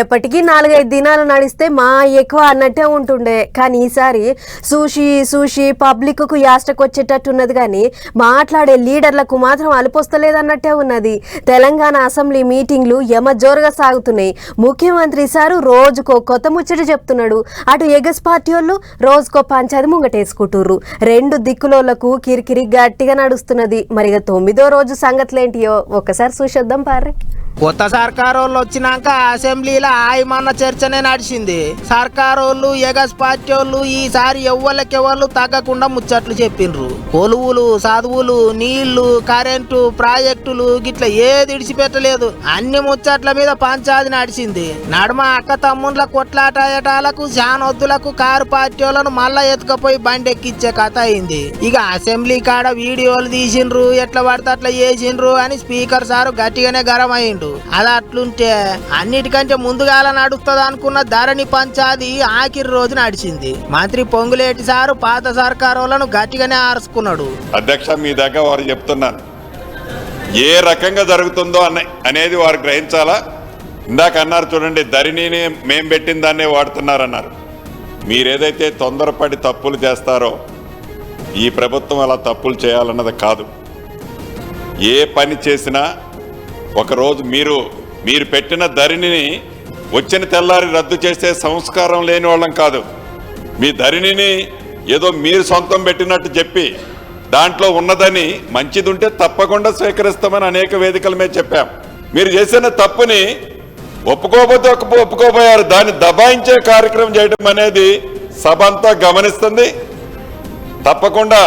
ఎప్పటికీ నాలుగైదు దినాలు నడిస్తే మా ఎక్కువ అన్నట్టే ఉంటుండే. కానీ ఈసారి సూషి సూషి పబ్లిక్కు యాస్టకు యాస్టకు వచ్చేటట్టున్నది కానీ మాట్లాడే లీడర్లకు మాత్రం అలుపొస్తలేదన్నట్టే ఉన్నది. తెలంగాణ అసెంబ్లీ మీటింగ్లు యమ జోరుగా సాగుతున్నాయి. ముఖ్యమంత్రి సారు రోజుకో కొత్త ముచ్చట చెప్తున్నాడు. అటు ఎగస్ పార్టీ వాళ్ళు రోజుకో పంచాది ముంగటేసుకుంటుర్రు. రెండు దిక్కులోళ్ళకు కిరికిరి గట్టిగా నడుస్తున్నది. మరి ఇక తొమ్మిదో రోజు సంగతులేంటియో? ఒక్కసారి చూసేద్దాం పార్రి. కొత్త సర్కారోళ్ళు వచ్చినాక అసెంబ్లీలో ఆయమన్న చర్చనే నడిచింది. సర్కారోళ్ళు ఎగస్ పార్టీ వాళ్ళు ఈసారి ఎవ్వలకెవ్వళ్ళు తగ్గకుండా ముచ్చట్లు చెప్పిండ్రు. కొలువులు చదువులు నీళ్ళు కరెంటు ప్రాజెక్టులు గిట్ల ఏది ఇడిచిపెట్టలేదు. అన్ని ముచ్చట్ల మీద పంచాది నడిచింది. నడుమ అక్క తమ్ముళ్ళ కొట్లాటాయటాలకు జానొద్దులకు కారు పార్టీ వాళ్ళను మళ్ళా ఎత్తుకపోయి బండి ఎక్కిచ్చే కథ అయింది. ఇక అసెంబ్లీ కాడ వీడియోలు తీసిండ్రు ఎట్లా పడితే అట్లా చేసిండ్రు అని స్పీకర్ సారు గట్టిగానే గరం అయిండు అలా అట్లుంటే అన్నిటికంటే ముందుగాల నడుస్తుంది అనుకున్న ధరణి పంచాది ఆఖరి రోజు నడిచింది. మంత్రి పొంగులేటి సారు పాత సర్కారులను గట్టిగానే ఆరుసుకున్నాడు అధ్యక్ష మీ దగ్గర వారు చెప్తున్నాను. ఏ రకంగా జరుగుతుందో అనే అనేది వారు గ్రహించాలా? ఇందాక అన్నారు చూడండి ధరణిని మేం పెట్టిన దాన్నే వాడుతున్నారన్నారు. మీరేదైతే తొందరపడి తప్పులు చేస్తారో ఈ ప్రభుత్వం అలా తప్పులు చేయాలన్నది కాదు. ఏ పని చేసినా ఒకరోజు మీరు మీరు పెట్టిన ధరణిని వచ్చిన తెల్లారి రద్దు చేసే సంస్కారం లేని వాళ్ళం కాదు. మీ ధరణిని ఏదో మీరు సొంతం పెట్టినట్టు చెప్పి దాంట్లో ఉన్నదని మంచిది ఉంటే తప్పకుండా స్వీకరిస్తామని అనేక వేదికల మీద చెప్పాం. మీరు చేసిన తప్పుని ఒప్పుకోకపోతే ఒప్పుకోపోయారు. దాన్ని దబాయించే కార్యక్రమం చేయడం అనేది సభ అంతా గమనిస్తుంది. తప్పకుండా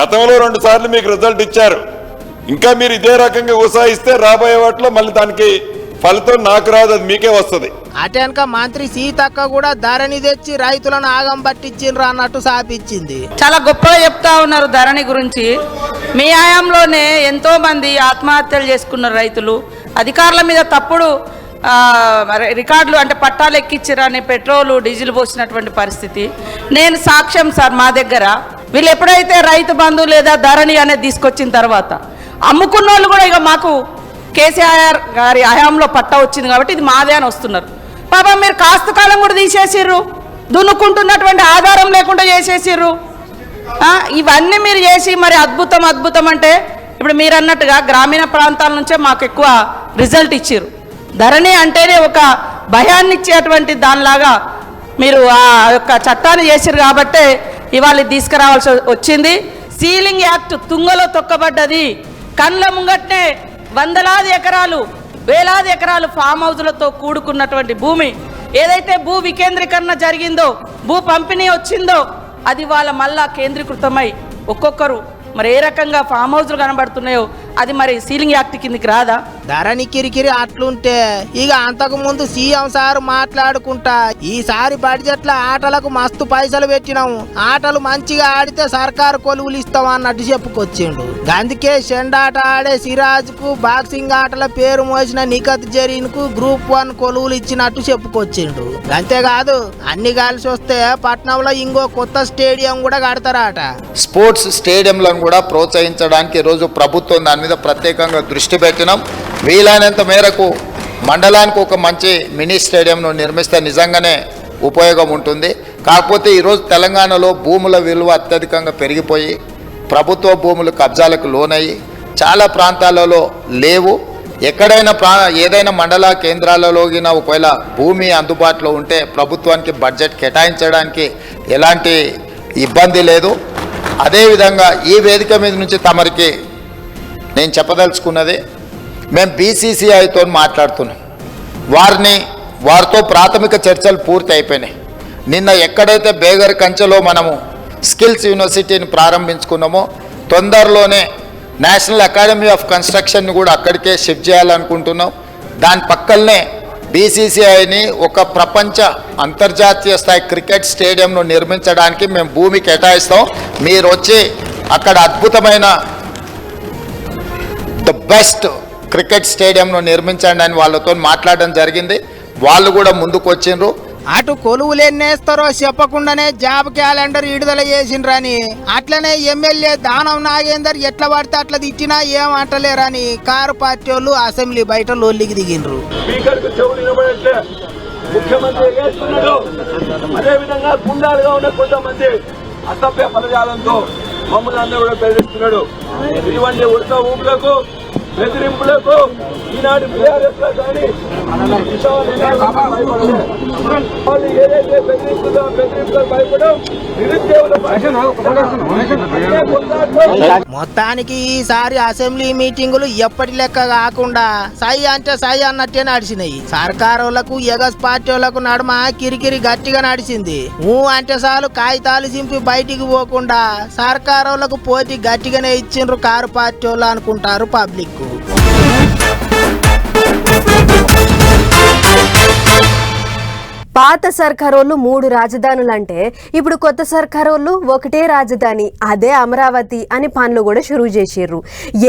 గతంలో రెండు సార్లు మీకు రిజల్ట్ ఇచ్చారు. ఇంకా మీరు ఇదే రకంగా ఉత్సాహిస్తే రాబోయే వాటిలో మళ్ళీ దానికి ఫలితం నాకు రాదు అది మీకే వస్తుంది. అటెనక మంత్రి సీతక్క కూడా ధరణి తెచ్చి రైతులను ఆగం పట్టించిండ్రు అన్నట్టు సాపిచ్చింది చాలా గొప్పగా చెప్తా ఉన్నారు ధరణి గురించి. మీ హయాంలోనే ఎంతో మంది ఆత్మహత్యలు చేసుకున్నారు రైతులు. అధికారుల మీద తప్పుడు రికార్డులు అంటే పట్టాలు ఎక్కించారని పెట్రోలు డీజిల్ పోసినటువంటి పరిస్థితి. నేను సాక్ష్యం సార్ మా దగ్గర. వీళ్ళు ఎప్పుడైతే రైతు బంధు లేదా ధరణి అనేది తీసుకొచ్చిన తర్వాత అమ్ముకున్న వాళ్ళు కూడా ఇక మాకు కేసీఆర్ గారి హయాంలో పట్టా వచ్చింది కాబట్టి ఇది మాదే అని వస్తున్నారు. పాపం మీరు కాస్త కాలం కూడా తీసేసిర్రు. దున్నుకుంటున్నటువంటి ఆధారం లేకుండా చేసేసిర్రు. ఇవన్నీ మీరు చేసి మరి అద్భుతం అద్భుతం అంటే ఇప్పుడు మీరు అన్నట్టుగా గ్రామీణ ప్రాంతాల నుంచే మాకు ఎక్కువ రిజల్ట్ ఇచ్చారు ధరణి అంటేనే ఒక భయాన్ని ఇచ్చేటువంటి దానిలాగా మీరు ఆ యొక్క చట్టాన్ని చేశారు కాబట్టే ఇవాళ తీసుకురావాల్సి వచ్చింది. సీలింగ్ యాక్ట్ తుంగలో తొక్కబడ్డది. కండ్ల ముంగట్నే వందలాది ఎకరాలు వేలాది ఎకరాలు ఫామ్ హౌజులతో కూడుకున్నటువంటి భూమి. ఏదైతే భూ వికేంద్రీకరణ జరిగిందో భూ పంపిణీ వచ్చిందో అది వాళ్ళ మళ్ళా కేంద్రీకృతమై ఒక్కొక్కరు మరి ఏ రకంగా ఫామ్ హౌస్లు కనబడుతున్నాయో అది మరి సీలింగ్ యాక్ట్ కిందికి రాదా? ధరణి కిరికిరి అట్లుంటే ఇక అంతకు ముందు సీఎం సార్ మాట్లాడుకుంటా ఈసారి బడ్జెట్ల ఆటలకు మస్తు పైసలు పెట్టినాము. ఆటలు మంచిగా ఆడితే సర్కారు కొలువులు ఇస్తాం అన్నట్టు చెప్పుకొచ్చిండు. అందుకే షెండాట ఆడే సిరాజ్కు బాక్సింగ్ ఆటల పేరు మోసిన నిఖత్ జరీన్కు గ్రూప్ వన్ కొలువులు ఇచ్చినట్టు చెప్పుకొచ్చిండు. అంతేకాదు అన్ని కలిసి వస్తే పట్నంలో ఇంకో కొత్త స్టేడియం కూడా కడతారట. స్పోర్ట్స్ స్టేడియంలను కూడా ప్రోత్సహించడానికి ఈరోజు ప్రభుత్వం దాని మీద ప్రత్యేకంగా దృష్టి పెట్టినాం. వీలైనంత మేరకు మండలానికి ఒక మంచి మినీ స్టేడియంను నిర్మిస్తే నిజంగానే ఉపయోగం ఉంటుంది. కాకపోతే ఈరోజు తెలంగాణలో భూముల విలువ అత్యధికంగా పెరిగిపోయి ప్రభుత్వ భూములు కబ్జాలకు లోనయ్యి చాలా ప్రాంతాలలో లేవు. ఎక్కడైనా ప్రా ఏదైనా మండల కేంద్రాలలోగిన ఒకవేళ భూమి అందుబాటులో ఉంటే ప్రభుత్వానికి బడ్జెట్ కేటాయించడానికి ఎలాంటి ఇబ్బంది లేదు. అదేవిధంగా ఈ వేదిక మీద నుంచి తమరికి నేను చెప్పదలుచుకున్నది మేము బీసీసీఐతో మాట్లాడుతున్నాం. వారిని వారితో ప్రాథమిక చర్చలు పూర్తి అయిపోయినాయి నిన్న ఎక్కడైతే బేగర్ కంచెలో మనము స్కిల్స్ యూనివర్సిటీని ప్రారంభించుకున్నామో తొందరలోనే నేషనల్ అకాడమీ ఆఫ్ కన్స్ట్రక్షన్ని కూడా అక్కడికే షిఫ్ట్ చేయాలనుకుంటున్నాం. దాని పక్కనే బీసీసీఐని ఒక ప్రపంచ అంతర్జాతీయ స్థాయి క్రికెట్ స్టేడియంను నిర్మించడానికి మేము భూమి కేటాయిస్తాం. మీరు వచ్చి అక్కడ అద్భుతమైన ద బెస్ట్ క్రికెట్ స్టేడియంను నిర్మించండి అని వాళ్ళతో మాట్లాడడం జరిగింది. వాళ్ళు కూడా ముందుకు వచ్చిండ్రు. అటు కొలువులు ఎన్నేస్తారో చెప్పకుండానే జాబ్ క్యాలెండర్ విడుదల చేసిండ్రని. అట్లనే ఎమ్మెల్యే దానం నాగేందర్ ఎట్లా పడితే అట్లా తిట్టినా ఏం అంటలేరని కారు పార్టీ వాళ్ళు అసెంబ్లీ బయట లొల్లికి దిగిండ్రు. ముఖ్యమంత్రి గుండాలుగా ఉన్న కొంతమంది అసభ్య పదజాలంతో మమ్మల్ని అందరూ కూడా బెదిరిస్తున్నాడు. ఇటువంటి ఉడత ఊపులకు బెదిరింపులకు ఈనాడు బీఆర్ఎస్ కానీ వాళ్ళు ఏదైతే బెదిరిస్తుందో బెదిరింపులకు భయపడం మొత్తానికి ఈసారి అసెంబ్లీ మీటింగులు ఎప్పటి లెక్క కాకుండా సై అంటే సై అన్నట్టే నడిచినాయి. సర్కారోళ్ళకు ఎగస్ పార్టీ వాళ్ళకు నడుమ కిరికిరి గట్టిగా నడిచింది. ఊ అంటే చాలు కాగితాలు చింపి బయటికి పోకుండా సర్కారోళ్ళకు పోటీ గట్టిగానే ఇచ్చిండ్రు కారు పార్టీ వాళ్ళు అనుకుంటారు పబ్లిక్. México. పాత సర్కారోళ్ళు మూడు రాజధానులు అంటే ఇప్పుడు కొత్త సర్కారోళ్ళు ఒకటే రాజధాని అదే అమరావతి అని పనులు కూడా షురూ చేసిర్రు.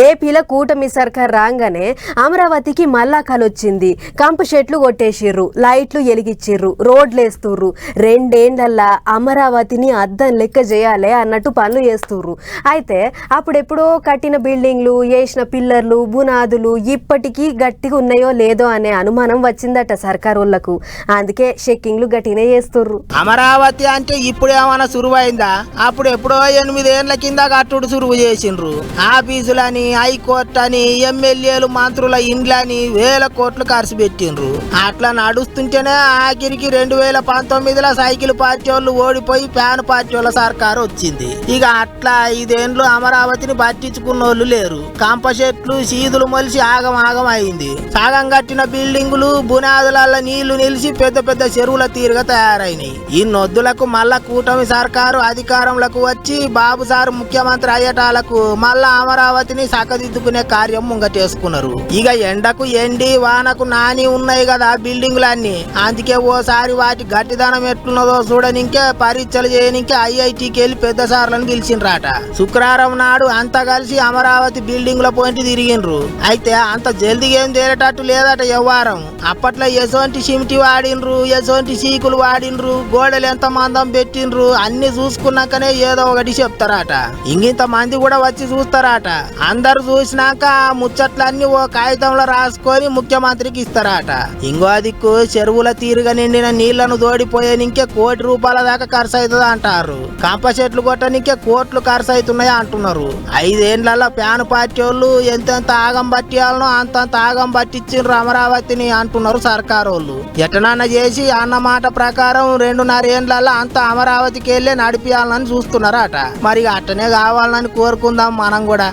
ఏపీలో కూటమి సర్కార్ రాగానే అమరావతికి మళ్ళా కలొచ్చింది కంపు చెట్లు కొట్టేసిర్రు లైట్లు ఎలిగిచ్చిర్రు రోడ్లు వేస్తుర్రు రెండేండ్లల్లా అమరావతిని అద్దం లెక్క చేయాలి అన్నట్టు పనులు చేస్తుర్రు. అయితే అప్పుడెప్పుడో కట్టిన బిల్డింగ్లు వేసిన పిల్లర్లు బునాదులు ఇప్పటికీ గట్టిగా ఉన్నాయో లేదో అనే అనుమానం వచ్చిందట సర్కారోళ్ళకు అందుకే చెక్కింగ్లు గట్టినే చేస్తుర్రు. అమరావతి అంటే ఇప్పుడు ఏమైనా సురువైందా? అప్పుడు ఎప్పుడో ఎనిమిదేళ్ళ కింద కట్టుడు సురువు చేసిండ్రు. ఆఫీసులని హైకోర్టు అని ఎమ్మెల్యేలు మంత్రుల ఇండ్లని వేల కోట్లు ఖర్చు పెట్టిండ్రు. అట్లా నడుస్తుంటేనే ఆఖరికి రెండు వేల పంతొమ్మిదిలో సైకిల్ పార్టీ వాళ్ళు ఓడిపోయి ఫ్యాన్ పార్టీ వాళ్ళ సర్కారు వచ్చింది. ఇక అట్లా ఐదేండ్లు అమరావతిని పట్టించుకున్న వాళ్ళు లేరు. కంప చెట్లు సీదులు మొలిసి ఆగం ఆగం అయింది. సగం కట్టిన బిల్డింగులు బునాదుల నీళ్ళు నిలిచి పెద్ద పెద్ద చెరువుల తీరుగా తయారైనాయి. ఈ నొద్దులకు మళ్ళా కూటమి సర్కారు అధికారంలోకి వచ్చి బాబు సారు ముఖ్యమంత్రి అయ్యేటాలకు మళ్ళా అమరావతిని సకదిద్దుకునే కార్యం ముంగటేసుకున్నారు. ఇక ఎండకు ఎండి వానకు నాని ఉన్నాయి కదా బిల్డింగ్లన్నీ. అందుకే ఓసారి వాటి గట్టిదనం ఎట్లున్నదో చూడనికే పరీక్షలు చేయనికే ఐఐటికి వెళ్ళి పెద్ద సార్లను పిలిచిండ్రాట. శుక్రవారం నాడు అంతా కలిసి అమరావతి బిల్డింగ్లో పోయింటి తిరిగిండ్రు. అయితే అంత జల్దీ ఏం తేలేటట్టు లేదట వ్యవహారం అప్పట్లో ఎసోంటి సిమిటి వాడిండ్రు ఎసోంటి చీకులు వాడిండ్రు గోడలు ఎంత మందం పెట్టిండ్రు అన్ని చూసుకున్నాకనే ఏదో ఒకటి చెప్తారట. ఇంగింత మంది కూడా వచ్చి చూస్తారట. అందరు చూసినాక ముచ్చట్లన్నీ ఓ కాగితంలో రాసుకొని ముఖ్యమంత్రికి ఇస్తారట. ఇంకో దిక్కు చెరువుల తీరుగా నిండిన నీళ్ళను దోడిపోయేనికే కోటి రూపాయల దాకా ఖర్చు అవుతుంది అంటారు కంప చెట్లు కొట్టనికే కోట్లు ఖర్చు అవుతున్నాయి అంటున్నారు. ఐదేండ్లలో ప్యాన్ పార్టీ వాళ్ళు ఎంతెంత ఆగం పట్టియాలనో అంతంత ఆగం పట్టించిండ్రు అమరావతిని అంటున్నారు సర్కారు వాళ్ళు ఎటనన్నా చేసి అన్న మాట ప్రకారం రెండున్నర ఏండ్లలో అంత అమరావతికి వెళ్ళి నడిపియాలని చూస్తున్నారట. మరి అట్టనే కావాలని కోరుకుందాం మనం కూడా.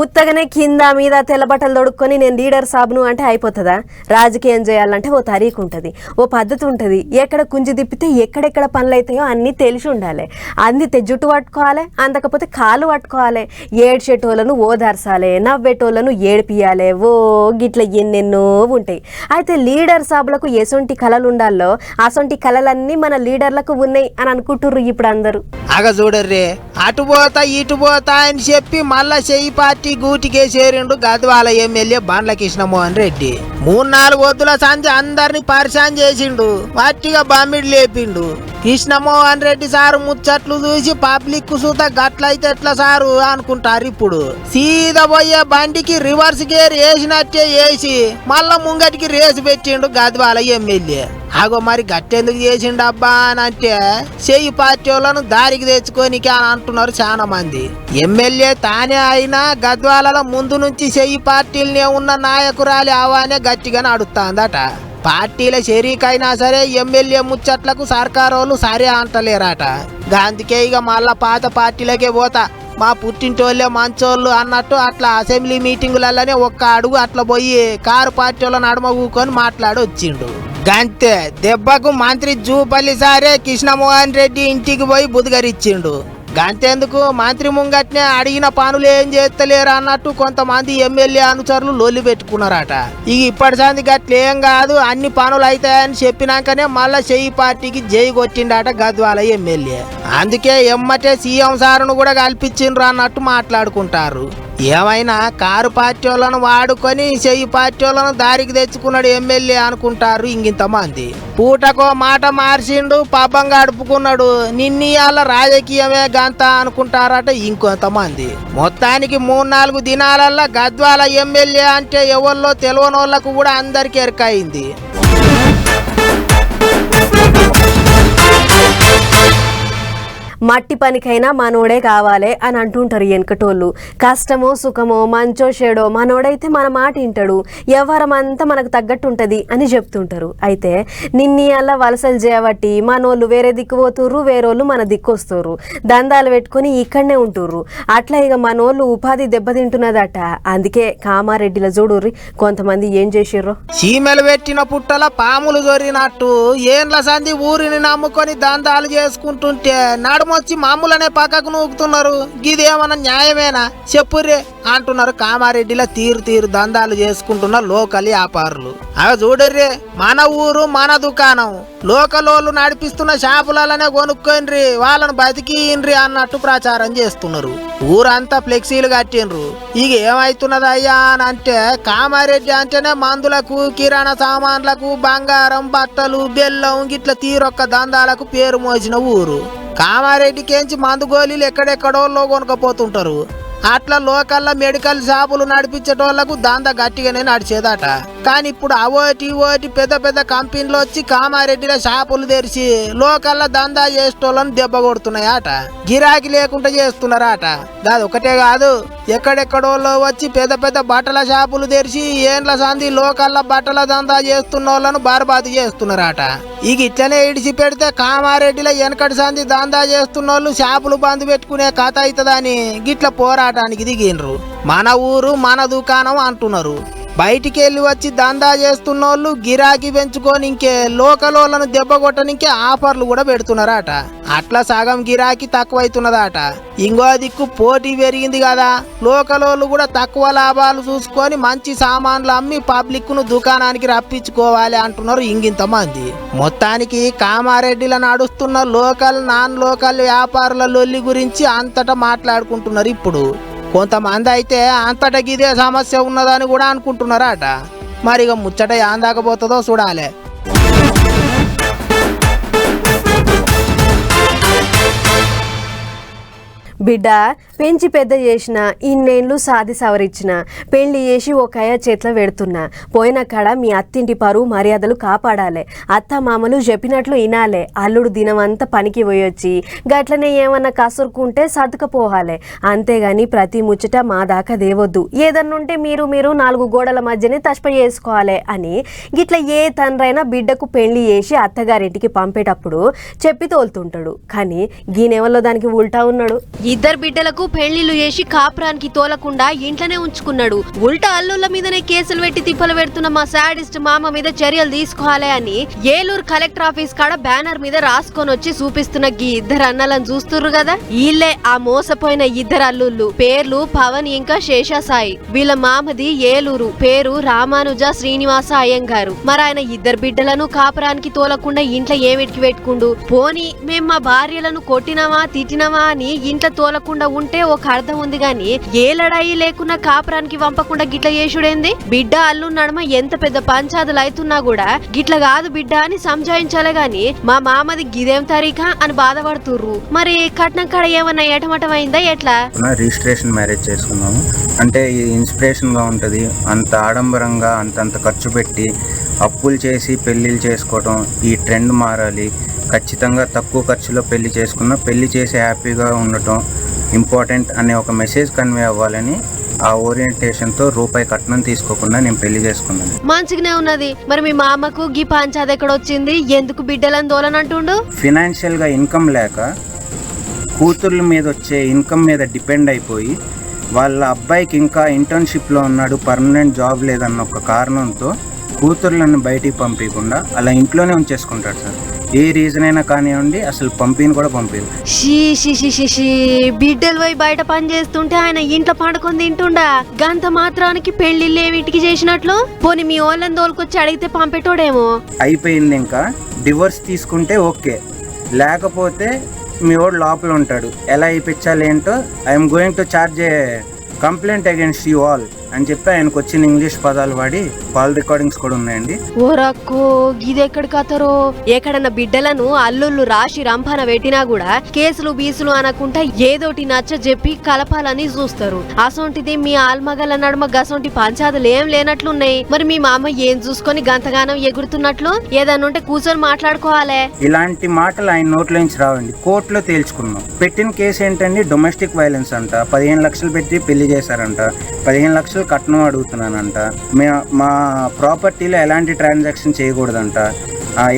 ఉత్తగనే కింద మీద తెల్లబట్టలు తొడుక్కొని నేను లీడర్ సాబ్ను అంటే అయిపోతుందా? రాజకీయం చేయాలంటే ఓ తరీకు ఉంటుంది ఓ పద్ధతి ఉంటుంది. ఎక్కడ కుంజి తిప్పితే ఎక్కడెక్కడ పనులు అవుతాయో అన్నీ తెలిసి ఉండాలి. అందితే జుట్టు పట్టుకోవాలి అందకపోతే కాలు పట్టుకోవాలి. ఏడ్చేటోళ్ళను ఓదార్చాలి నవ్వేటోళ్ళను ఏడిపియాలి. ఓ గిట్ల ఎన్నెన్నో ఉంటాయి. అయితే లీడర్ సాబ్లకు ఎసొంటి కళలు ఉండాలో అసొంటి కళలన్నీ మన లీడర్లకు ఉన్నాయి అని అనుకుంటుర్రు ఇప్పుడు అందరూ. అగ చూడర్రే అటు పోతా ఇటు పోతా అని చెప్పి మళ్ళా చెయ్యి పార్టీ గూటికే చేరిండు గద్వాల ఎమ్మెల్యే బండ్ల కృష్ణమోహన్ రెడ్డి. మూడు నాలుగు వద్దుల సంజ అందరిని పరిశాన్ చేసిండు. వట్టిగా బామిడి లేపిండు. కృష్ణమోహన్ రెడ్డి సారు ముచ్చట్లు చూసి పబ్లిక్ సూత గట్లయితే ఎట్లా సారు అనుకుంటారు ఇప్పుడు. సీదా పోయే బండికి రివర్స్ గేర్ వేసినట్టే వేసి మళ్ళా ముంగటికి రేసు పెట్టిండు గద్వాల ఎమ్మెల్యే. అగో మరి గట్టెందుకు చేసిండు అబ్బా అని అంటే చెయ్యి పార్టీ వాళ్ళను దారికి తెచ్చుకోనికి అని అంటున్నారు చాలా మంది. ఎమ్మెల్యే తానే అయినా గద్వాలలో ముందు నుంచి చెయ్యి పార్టీలనే ఉన్న నాయకురాలి ఆవానే గట్టిగా నడుస్తాందట. పార్టీల షరీకైనా సరే ఎమ్మెల్యే ముచ్చట్లకు సర్కారోళ్ళు సరే అంటలేరట. అందుకే ఇక మళ్ళా పాత పార్టీలకే పోతా. మా పుట్టింటోళ్ళే మంచోళ్ళు అన్నట్టు అట్లా అసెంబ్లీ మీటింగులలోనే ఒక్క అడుగు అట్లా పోయి కారు పార్టీ వాళ్ళని నడుమ కూకొని మాట్లాడి వచ్చిండు గంతే. దెబ్బకు మంత్రి జూపల్లి సారే కృష్ణమోహన్ రెడ్డి ఇంటికి పోయి బుదిగరిచ్చిండు గంతేందుకు మంత్రి ముంగట్నే అడిగిన పనులు ఏం చేస్తలేరు అన్నట్టు కొంతమంది ఎమ్మెల్యే అనుచరులు లొల్లి పెట్టుకున్నారట. ఇక ఇప్పటి సంది గట్లేం కాదు అన్ని పనులు అవుతాయని చెప్పినాకనే మళ్ళా చెయ్యి పార్టీకి జై కొట్టిండట గద్వాల ఎమ్మెల్యే. అందుకే ఎమ్మటే సీఎం సారును కూడా కల్పించిండ్రు అన్నట్టు మాట్లాడుకుంటారు. ఏమైనా కారు పార్టీలను వాడుకొని చెయ్యి పార్టీలను దారికి తెచ్చుకున్నాడు ఎమ్మెల్యే అనుకుంటారు ఇంగింతమంది. పూటకో మాట మార్చిండు పాపం గడుపుకున్నాడు. నిన్నీయాల రాజకీయమే గంత అనుకుంటారట ఇంకొంతమంది. మొత్తానికి మూడు నాలుగు దినాలల్లా గద్వాల ఎమ్మెల్యే అంటే ఎవరిలో తెలియని వాళ్ళకు కూడా అందరికీ ఎరకయింది మట్టి పనికైనా మనోడే కావాలి అని అంటుంటారు వెనకటోళ్ళు కష్టమో సుఖమో మంచో చెడో మనోడైతే మన మాట వింటాడు. వ్యవహారం అంతా మనకు తగ్గట్టు ఉంటుంది అని చెప్తుంటారు. అయితే నిన్ని అలా వలసలు చేయబట్టి మనోళ్ళు వేరే దిక్కు పోతుర్రు వేరోళ్ళు మన దిక్కు వస్తుర్రు. దందాలు పెట్టుకొని ఇక్కడనే ఉంటుర్రు. అట్లా ఇక మనోళ్ళు ఉపాధి దెబ్బతింటున్నదట. అందుకే కామారెడ్డిలో చూడుర్రి కొంతమంది ఏం చేసిర్రు? చీమలు పెట్టిన పుట్టల పాములు జొరినట్టు ఏండ్ల సంధి ఊరిని నమ్ముకొని దందాలు చేసుకుంటుంటే వచ్చి మామూలనే పక్కకు నూకుతున్నారు. గిదేమన్నా న్యాయమేనా? చెప్పుర్రే అంటున్నారు కామారెడ్డిలో తీరు తీరు దందాలు చేసుకుంటున్న లోకల్ వ్యాపారులు. అవి చూడర్రే మన ఊరు మన దుకాణం. లోకలోళ్ళు నడిపిస్తున్న షాపులలోనే కొనుక్కోండ్రి వాళ్ళని బతికిండ్రి అన్నట్టు ప్రచారం చేస్తున్నారు. ఊరంతా ఫ్లెక్సీలు కట్టిండ్రు. ఇక ఏమైతున్నది అయ్యా అని అంటే కామారెడ్డి అంటేనే మందులకు కిరాణా సామాన్లకు బంగారం బట్టలు బెల్లం గిట్ల తీరొక్క దందాలకు పేరు మోసిన ఊరు. కామారెడ్డికేంచి మందు గోళీలు ఎక్కడెక్కడోళ్ళో కొనకపోతుంటారు అట్లా లోకల్లా మెడికల్ షాపులు నడిపించేటోళ్ళకు దంద గట్టిగానే నడిచేదట. కానీ ఇప్పుడు అవోటి ఓటి పెద్ద పెద్ద కంపెనీలు వచ్చి కామారెడ్డిలో షాపులు తెరిచి లోకల్లా దందా చేసేటోళ్ళని దెబ్బ కొడుతున్నాయట. గిరాకీ లేకుండా చేస్తున్నారట. అది ఒకటే కాదు ఎక్కడెక్కడోళ్ళు వచ్చి పెద్ద పెద్ద బట్టల షాపులు తెరిచి ఏండ్ల సంది లోకల్లా బట్టల దందా చేస్తున్న వాళ్ళను బర్బాదు చేస్తున్నారట. ఇక ఇట్లనే ఇడిచి పెడితే కామారెడ్డిలో వెనకటి సంది దందా చేస్తున్న వాళ్ళు షాపులు బంద్ పెట్టుకునే కథ అవుతుందని గిట్ల పోరాటానికి దిగిండ్రు. మన ఊరు మన దుకాణం అంటున్నారు. బయటికి వెళ్ళి వచ్చి దందా చేస్తున్నోళ్ళు గిరాకీ పెంచుకొని ఇంకే లోకలోళ్ళను దెబ్బగొట్టనికే ఆఫర్లు కూడా పెడుతున్నారట. అట్లా సగం గిరాకీ తక్కువైతున్నదట. ఇంకో దిక్కు పోటీ పెరిగింది కదా. లోకలోళ్ళు కూడా తక్కువ లాభాలు చూసుకొని మంచి సామాన్లు అమ్మి పబ్లిక్ను దుకాణానికి రప్పించుకోవాలి అంటున్నారు ఇంగింత మంది మొత్తానికి కామారెడ్డిలో నడుస్తున్న లోకల్ నాన్ లోకల్ వ్యాపారుల లొల్లి గురించి అంతటా మాట్లాడుకుంటున్నారు ఇప్పుడు. కొంతమంది అయితే అంతటా ఇదే సమస్య ఉన్నదని కూడా అనుకుంటున్నారట. మరి ఇక ముచ్చట యాందాకపోతుందో చూడాలి. బిడ్డ పెంచి పెద్ద చేసిన ఇన్నేళ్ళు సాది సవరించిన పెళ్ళి చేసి ఒక అయ్య చేతిలో పెడుతున్నా. పోయిన కాడ మీ అత్తింటి పరువు మర్యాదలు కాపాడాలి. అత్త మామలు చెప్పినట్లు వినాలే. అల్లుడు దినమంతా పనికి పోయొచ్చి గట్లనే ఏమన్నా కసురుకుంటే సర్దుకపోవాలి అంతేగాని ప్రతి ముచ్చట మా దాకా దేవద్దు ఏదన్నుంటే మీరు మీరు నాలుగు గోడల మధ్యనే తష్ప చేసుకోవాలి అని గిట్ల ఏ తండ్రైనా బిడ్డకు పెళ్ళి చేసి అత్తగారింటికి పంపేటప్పుడు చెప్పి తోలుతుంటాడు. కానీ గీనెవల్లో దానికి ఉల్టా ఉన్నాడు? ఇద్దరు బిడ్డలకు పెళ్ళిళ్ళు చేసి కాపురానికి తోలకుండా ఇంట్లోనే ఉంచుకున్నాడు. ఉల్టా అల్లుల మీదనే కేసులు పెట్టి తిప్పలు పెడుతున్న మా శాడిస్ట్ మామ మీద చర్యలు తీసుకోవాలి అని ఏలూరు కలెక్టర్ ఆఫీస్ కాడ బ్యానర్ మీద రాసుకొని వచ్చి చూపిస్తున్న గీ ఇద్దరు అన్నలను చూస్తుర్రు కదా? వీళ్ళే ఆ మోసపోయిన ఇద్దరు అల్లుళ్ళు. పేర్లు పవన్ ఇంకా శేషాసాయి. వీళ్ళ మామది ఏలూరు. పేరు రామానుజ శ్రీనివాస అయ్యంగారు. మరి ఆయన ఇద్దరు బిడ్డలను కాపురానికి తోలకుండా ఇంట్లో ఏమిటికి పెట్టుకుండు? పోని మేం మా భార్యలను కొట్టినవా తిట్టినవా అని ఇంట్లో తోలకుండా ఉంటే ఒక అర్థం ఉంది గాని ఏ లడాయి లేకున్నా కాపురానికి వంపకుండా గిట్ల చేసుడేంది? బిడ్డ అల్లు నడమ ఎంత పెద్ద పంచాదులు అవుతున్నా కూడా గిట్ల కాదు బిడ్డ అని సంజాయించాలే గాని మా మామది గిదేం తారీఖా అని బాధపడుతుర్రు. మరి కట్నం కాడ ఏమన్నా ఏటమటమైందా? ఎట్లా? రిజిస్ట్రేషన్ మ్యారేజ్ చేసుకున్నాము. అంటే ఇది ఇన్స్పిరేషన్గా ఉంటుంది. అంత ఆడంబరంగా అంతంత ఖర్చు పెట్టి అప్పులు చేసి పెళ్ళిళ్ళు చేసుకోవటం ఈ ట్రెండ్ మారాలి. ఖచ్చితంగా తక్కువ ఖర్చులో పెళ్ళి చేసుకున్న పెళ్ళి చేసి హ్యాపీగా ఉండటం ఇంపార్టెంట్ అనే ఒక మెసేజ్ కన్వే అవ్వాలని ఆ ఓరియంటేషన్తో రూపాయి కట్నం తీసుకోకుండా నేను పెళ్ళి చేసుకున్నాను. మంచిగానే ఉన్నది. మరి మీ మామకు గీ పంచాది ఎక్కడ వచ్చింది ఎందుకు బిడ్డలను తోలనంటుండు ఫినాన్షియల్గా ఇన్కమ్ లేక కూతుర్ల మీద వచ్చే ఇన్కమ్ మీద డిపెండ్ అయిపోయి వాళ్ళ అబ్బాయికి ఇంకా ఇంటర్న్షిప్లో ఉన్నాడు పర్మనెంట్ జాబ్ లేదన్న ఒక కారణంతో కూతుర్లను బయటికి పంపించకుండా అలా ఇంట్లోనే ఉంచేసుకుంటాడు సార్. ఏ రీజన్ అయినా కానివ్వండి అసలు పంపిని కూడా పంపించదు షీ షీ షీ షీ షీ. బిడ్డలు పోయి బయట పని చేస్తుంటే ఆయన ఇంట్లో పండుకొని తింటుండా? గంత మాత్రానికి పెళ్ళిళ్ళు ఏమిటికి చేసినట్లు? పోని మీ ఓళ్ళని తోలుకొచ్చి అడిగితే పంపేటోడేమో? అయిపోయింది ఇంకా. డివోర్స్ తీసుకుంటే ఓకే. లేకపోతే మీ వాడు లోపల ఉంటాడు. ఎలా ఇప్పించాలి ఏంటో I'm going to charge a complaint against you all అని చెప్పి ఆయనకు వచ్చిన ఇంగ్లీష్ పదాలు వాడి కాల్ రికార్డింగ్స్ కూడా ఉన్నాయండి. ఓరక్కో గిదెక్కడి కథరో? ఎక్కడన్న బిడ్డలను అల్లుళ్ళు రాశి రంపాన పెట్టినా కూడా కేసులు బీసులు అనకుండా ఏదోటి నచ్చ చెప్పి కలపాలని చూస్తారు. అసొంటిది మీ ఆల్మగల నడుమ గసొంటి పంచాదులు ఏం లేనట్లున్నాయి. మరి మీ మామ ఏం చూసుకొని గంతగానం ఎగురుతున్నట్లు? ఏదన్నా ఉంటే కూర్చొని మాట్లాడుకోవాలే. ఇలాంటి మాటలు ఆయన నోట్లో నుంచి రావండి. కోర్టులో తేల్చుకున్నాం. పెట్టిన కేసు ఏంటండి? డొమెస్టిక్ వైలెన్స్ అంట. పదిహేను లక్షలు పెట్టి పెళ్ళి చేశారంట. పదిహేను లక్షలు కట్నం అడుగుతున్నానంట. మే మా ప్రాపర్టీలో ఎలాంటి ట్రాన్సాక్షన్ చేయకూడదంట.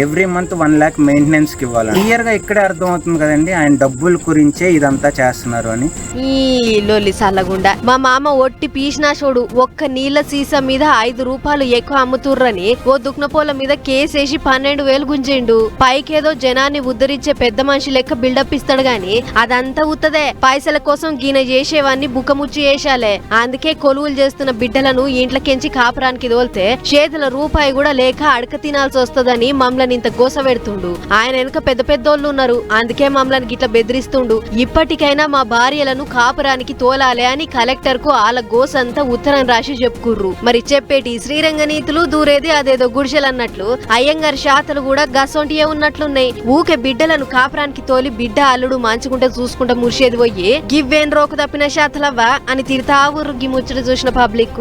ఎవ్రీ మంత్ వన్ ల్యాక్ మెయింటెనెన్స్కి ఇవ్వాలి. క్లియర్గా ఇక్కడే అర్థం అవుతుంది కదండి ఆయన డబ్బుల గురించే ఇదంతా చేస్తున్నారు అని. ఈ లొల్లి సల్లగుండా. మా మామ ఒట్టి పీసినాశోడు ఒక్క నీళ్ళ సీసా మీద ఐదు రూపాయలు ఎక్కువ అమ్ముతుర్రని ఓ దుక్నపోల మీద కేసేసి పన్నెండు వేలు గుంజిండు. పైకేదో జనాన్ని ఉద్ధరించే పెద్ద మనిషి లెక్క బిల్డప్ ఇస్తాడు గాని అదంతా ఉత్తదే. పైసల కోసం గీన చేసేవాన్ని బుకముచ్చి వేసాలే అందుకే కొలువులు చేస్తున్న బిడ్డలను ఇంట్లోకెంచి కాపురానికి దోల్తే చేతుల రూపాయి కూడా లేక అడక తినాల్సి వస్తుందని మా మమ్మల్ని ఇంత గోస పెడుతుండు ఆయన వెనుక పెద్ద పెద్దోళ్ళు ఉన్నారు. అందుకే మమ్మల్ని గిట్ల బెదిరిస్తుండు. ఇప్పటికైనా మా భార్యలను కాపురానికి తోలాలే అని కలెక్టర్కు ఆల గోసంతా ఉత్తరం రాసి చెప్పుకుర్రు. మరి చెప్పేటి శ్రీరంగ నీతులు దూరేది అదేదో గుడిసెలన్నట్లు అయ్యంగారి శాతలు కూడా గసొంటియే ఉన్నట్లున్నాయి. ఊకే బిడ్డలను కాపురానికి తోలి బిడ్డ అల్లుడు మంచుకుంటే చూసుకుంటా మురిసేది పోయి గివ్వేన్ రోకు తప్పిన శాతలవ్వా అని తిడతా ఊరు గి ముచ్చట చూసిన పబ్లిక్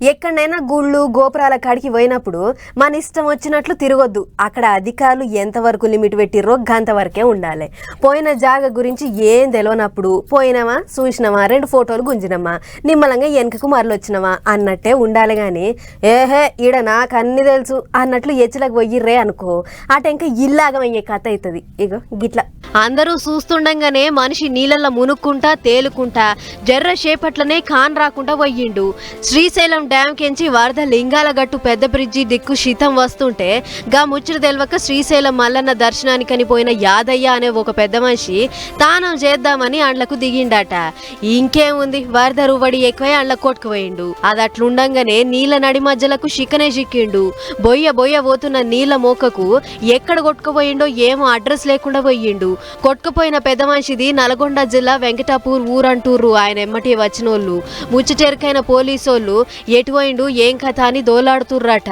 ఎక్కడైనా గుళ్ళు గోపురాల కాడికి పోయినప్పుడు మన ఇష్టం వచ్చినట్లు తిరగొద్దు. అక్కడ అధికారులు ఎంతవరకు లిమిట్ పెట్టిర్రో గంతవరకే ఉండాలి. పోయిన జాగ గురించి ఏం తెలియనప్పుడు పోయినామా చూసినామా రెండు ఫోటోలు గుంజినమా నిమ్మలంగా వెనకకు మరలొచ్చినామా అన్నట్టే ఉండాలి కానీ ఏహే ఈడ నాకన్నీ తెలుసు అన్నట్లు ఎచ్చలకు పోయిర్రే అనుకో. అటెంక ఇల్లాగమయ్యే కథ అవుతుంది ఇగో గిట్లా. అందరూ చూస్తుండగానే మనిషి నీళ్ళల్లో మునుక్కుంటా తేలుకుంటా జర్ర చేపట్లనే కాన్ రాకుండా పోయిండు. శ్రీశైలం డ్యామ్ కించి వరద లింగాల గట్టు పెద్ద బ్రిడ్జి దిక్కు శీతం వస్తుంటే గా ముచ్చట తెలవక శ్రీశైలం మల్లన్న దర్శనానికని పోయిన యాదయ్య అనే ఒక పెద్ద మనిషి తానం చేద్దామని అండ్లకు దిగిండట. ఇంకేముంది? వరద రువడి ఎక్కువై అండ్ల కొట్టుకుపోయిండు. అది అట్లుండంగానే నీళ్ళ నడి మధ్యలకు చిక్కనే చిక్కిండు. బొయ్య బొయ్య పోతున్న నీళ్ళ మోకకు ఎక్కడ కొట్టుకుపోయిండో ఏమో అడ్రస్ లేకుండా పోయిండు. కొట్టుకుపోయిన పెద్ద మనిషిది నల్గొండ జిల్లా వెంకటాపూర్ ఊరంటూరు ఆయన ఎమ్మటి వచ్చినోళ్ళు. ముచ్చటెరకైన పోలీసోళ్ళు ఎటువైండు ఏం కథ అని దోలాడుతుర్రట.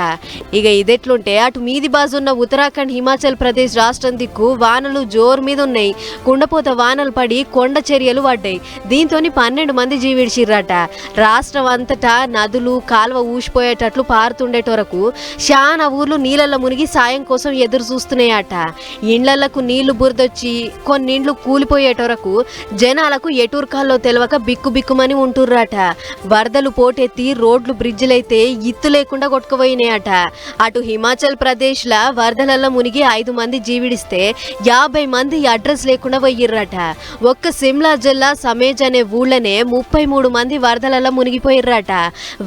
ఇక ఇదెట్లుంటే అటు మీది బాజున్న ఉత్తరాఖండ్ హిమాచల్ ప్రదేశ్ రాష్ట్రం దిక్కు వానలు జోరు మీద ఉన్నాయి కుండపోత వానలు పడి కొండ చర్యలు పడ్డాయి. దీంతో పన్నెండు మంది జీవిడిచిర్రట. రాష్ట్రం అంతటా నదులు కాలువ ఊసిపోయేటట్లు పారుతుండేటోరకు చాలా ఊర్లు నీళ్ళల్లో మునిగి సాయం కోసం ఎదురు చూస్తున్నాయట. ఇండ్లకు నీళ్ళు బురదొచ్చి కొన్నిండ్లు కూలిపోయేటోరకు జనాలకు ఎటూర్కాల్లో తెలవక బిక్కు బిక్కుమని ఉంటుర్రట. వరదలు పోటెత్తి రోడ్లు బ్రిడ్జిలైతే ఇత్తు లేకుండా కొట్టుకుపోయినాయట. అటు హిమాచల్ ప్రదేశ్ల వరదలలో మునిగి ఐదు మంది జీవిడిస్తే యాభై మంది అడ్రస్ లేకుండా పోయిర్రట. ఒక్క సిమ్లా జిల్లా సమేజ్ అనే ఊళ్ళనే ముప్పై మూడు మంది వరదలలో మునిగిపోయిర్రట.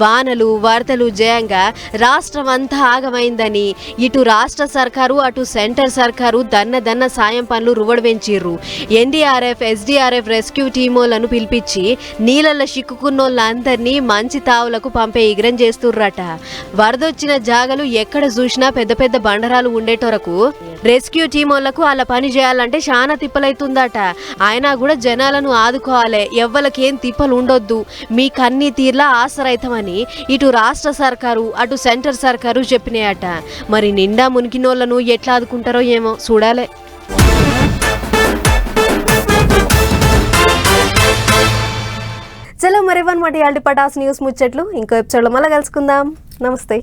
వానలు వరదలు జయంగా రాష్ట్రం అంతా ఆగమైందని ఇటు రాష్ట్ర సర్కారు అటు సెంటర్ సర్కారు దన్న దన్న సాయం పనులు రువడవెంచిర్రు. ఎన్డీఆర్ఎఫ్ ఎస్డీఆర్ఎఫ్ రెస్క్యూ టీమోలను పిలిపించి నీళ్ళల్లో చిక్కుకున్నోళ్ళందరినీ మంచి తావులకు పంపే ఎగిరం చేస్తుర్రట. వరదొచ్చిన జాగలు ఎక్కడ చూసినా పెద్ద పెద్ద బండరాలు ఉండేటోరకు రెస్క్యూ టీమోళ్ళకు అలా పని చేయాలంటే చాలా తిప్పలైతుందట. అయినా కూడా జనాలను ఆదుకోవాలి. ఎవ్వలకేం తిప్పలు ఉండొద్దు మీకన్నీ తీర్లా ఆసరైతమని ఇటు రాష్ట్ర సర్కారు అటు సెంటర్ సర్కారు చెప్పినాయట. మరి నిండా మునికినోళ్ళను ఎట్లా ఆదుకుంటారో ఏమో చూడాలి. చలో మరి ఇవ్వనమాట ఇవాళ పటాస్ న్యూస్ ముచ్చట్లు. ఇంకో ఎపిసోడ్లో మళ్ళీ కలుసుకుందాం. నమస్తే.